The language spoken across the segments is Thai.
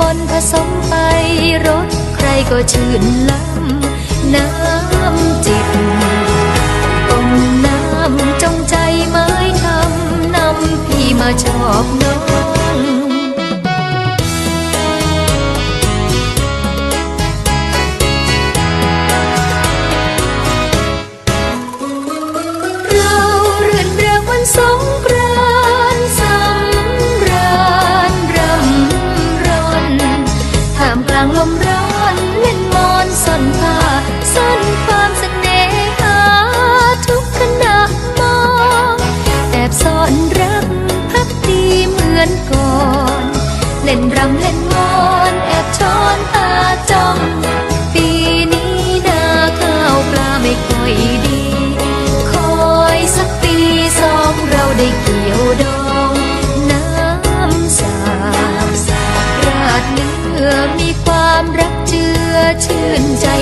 ปนผสมไปรสใครก็ชื่นล้ำน้ำจิตต้มน้ำจงใจไม้ทำนำพี่มาชอบน้อง ลมร้อนเล่นมอนซ่อนผ้าซ่อนความเสน่หาทุกขณะมองแอบซ่อนรักพักดีเหมือนก่อน เล่นรำเล่นมอนแอบช้อนตาจ้อง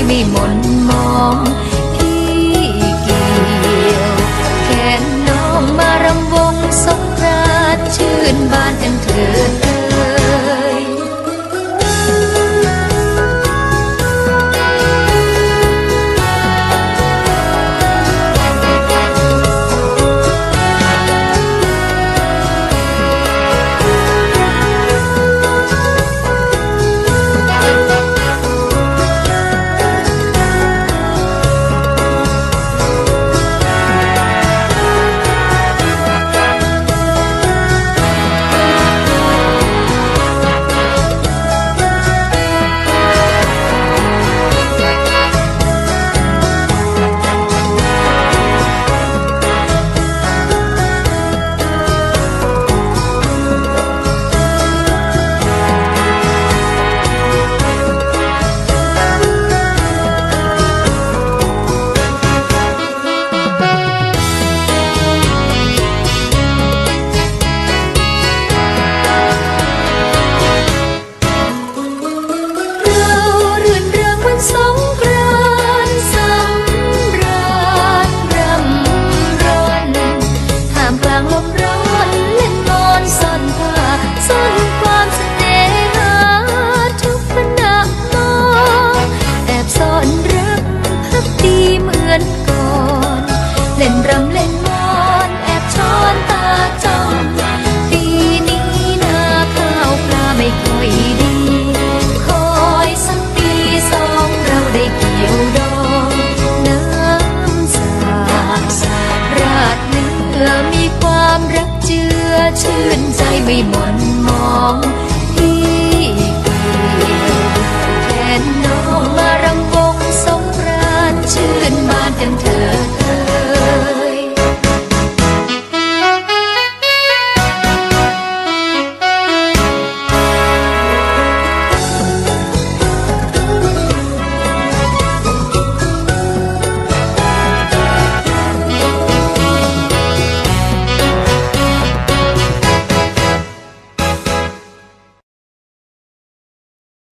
ไม่มนมอ mi muộn mong.